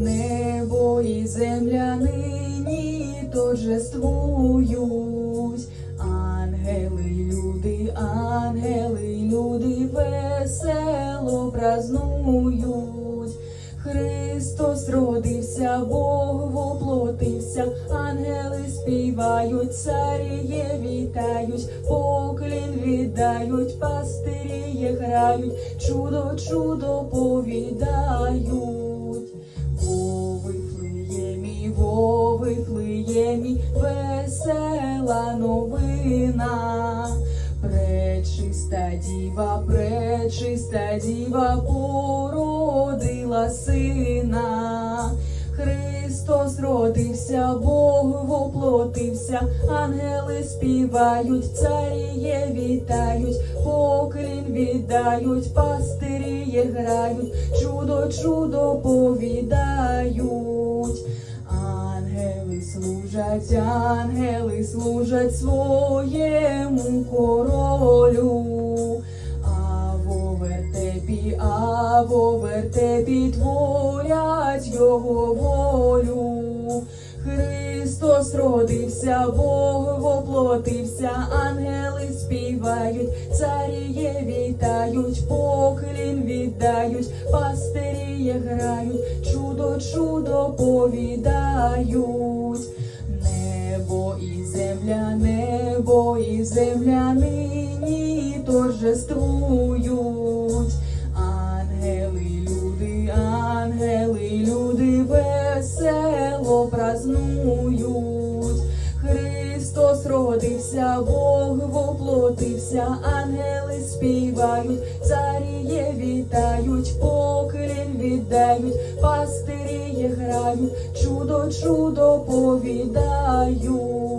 небо і земля нині торжествують. Ангели, люди, ангели, люди весело празнують. Христос родився, Бог воплотився, ангели співають, царіє вітають, поклін віддають, пастиріє грають, чудо, чудо повідають. Весела новина. Пречиста діва, пречиста діва породила сина. Христос родився, Бог воплотився, ангели співають, царіє вітають, поклін віддають, пастиріє грають, чудо, чудо повідають. Ангели служать, ангели служать своєму королю. А во вертепі, а во вертепі творять його волю. Христос родився, Бог воплотився, ангели співають, царіє вітають, поклін віддають, пастиріє грають, чудо, чудо повідають. Небо і земля, небо і земля нині торжествують. Ангели, люди, ангели, люди весело празнують. Христос родився, Бог воплотився, ангели співають, царіє вітають, поклін віддають, пастиріє грають, чудо, чудо повідають.